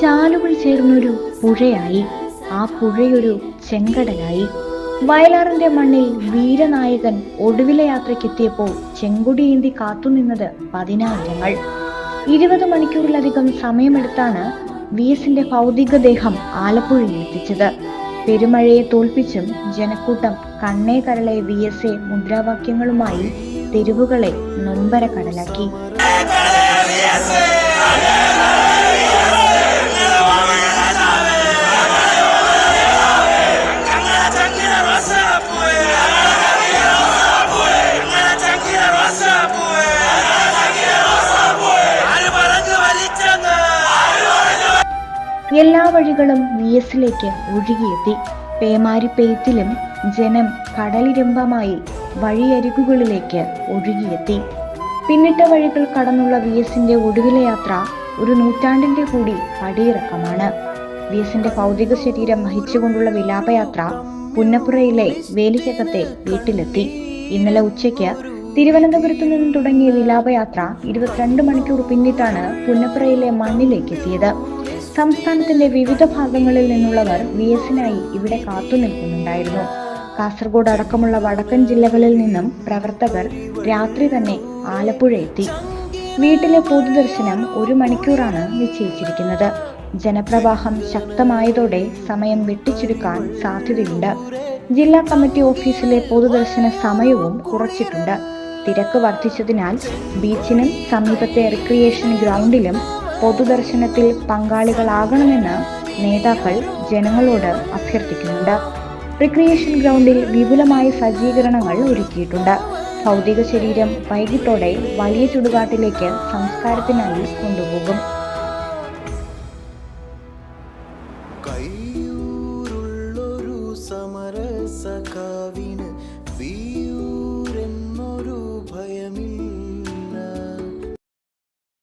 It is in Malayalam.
ചാലുകൾ ചേർന്നൊരു പുഴയായി. ആ പുഴയൊരു ചെങ്കടലായി. വയലാറിന്റെ മണ്ണിൽ വീരനായകൻ ഒടുവിലെ യാത്രയ്ക്കെത്തിയപ്പോൾ ഏന്തി കാത്തുനിന്നത് പതിനായിരങ്ങൾ. ഇരുപത് മണിക്കൂറിലധികം സമയമെടുത്താണ് വി എസിന്റെ ഭൗതികദേഹം ആലപ്പുഴയിൽ എത്തിച്ചത്. പെരുമഴയെ തോൽപ്പിച്ചും ജനക്കൂട്ടം കണ്ണേ കരളെ വി എസ് എ മുദ്രാവാക്യങ്ങളുമായി തെരുവുകളെ നൊമ്പര കടലാക്കി എല്ലാ വഴികളും വി എസിലേക്ക് ഒഴുകിയെത്തി. പേമാരിപ്പെയ്ത്തിലും ജനം കടലിരമ്പമായി വഴിയരികുകളിലേക്ക് ഒഴുകിയെത്തി. പിന്നിട്ട വഴികൾ കടന്നുള്ള വി എസിന്റെ ഒടുവിലെ യാത്ര ഒരു നൂറ്റാണ്ടിന്റെ കൂടി പടിയിറക്കമാണ്. വി എസിന്റെ ഭൗതിക ശരീരം വഹിച്ചുകൊണ്ടുള്ള വിലാപയാത്ര പുന്നപ്പുറയിലെ വേലിക്കകത്തെ വീട്ടിലെത്തി. ഇന്നലെ ഉച്ചയ്ക്ക് തിരുവനന്തപുരത്തു നിന്നും തുടങ്ങിയ വിലാപയാത്ര ഇരുപത്തിരണ്ട് മണിക്കൂർ പിന്നിട്ടാണ് പുന്നപ്പുറയിലെ മണ്ണിലേക്ക് എത്തിയത് സംസ്ഥാനത്തിന്റെ വിവിധ ഭാഗങ്ങളിൽ നിന്നുള്ളവർ വി എസിനായി ഇവിടെ കാത്തുനിൽക്കുന്നുണ്ടായിരുന്നു കാസർഗോഡ് അടക്കമുള്ള വടക്കൻ ജില്ലകളിൽ നിന്നും പ്രവർത്തകർ രാത്രി തന്നെ ആലപ്പുഴ എത്തി. വീട്ടിലെ പൊതുദർശനം ഒരു മണിക്കൂറാണ് നിശ്ചയിച്ചിരിക്കുന്നത്. ജനപ്രവാഹം ശക്തമായതോടെ സമയം വെട്ടിച്ചുരുക്കാൻ സാധ്യതയുണ്ട്. ജില്ലാ കമ്മിറ്റി ഓഫീസിലെ പൊതുദർശന സമയവും കുറച്ചിട്ടുണ്ട്. തിരക്ക് വർദ്ധിച്ചതിനാൽ ബീച്ചിനും സമീപത്തെ റിക്രിയേഷൻ ഗ്രൗണ്ടിലും പൊതുദർശനത്തിൽ പങ്കാളികളാകണമെന്ന് നേതാക്കൾ ജനങ്ങളോട് അഭ്യർത്ഥിക്കുന്നുണ്ട്. റിക്രിയേഷൻ ഗ്രൗണ്ടിൽ വിപുലമായ സജ്ജീകരണങ്ങൾ ഒരുക്കിയിട്ടുണ്ട്. ഭൗതിക ശരീരം വൈകിട്ടോടെ വലിയ ചുടുകാട്ടിലേക്ക് സംസ്കാരത്തിനായി കൊണ്ടുപോകും.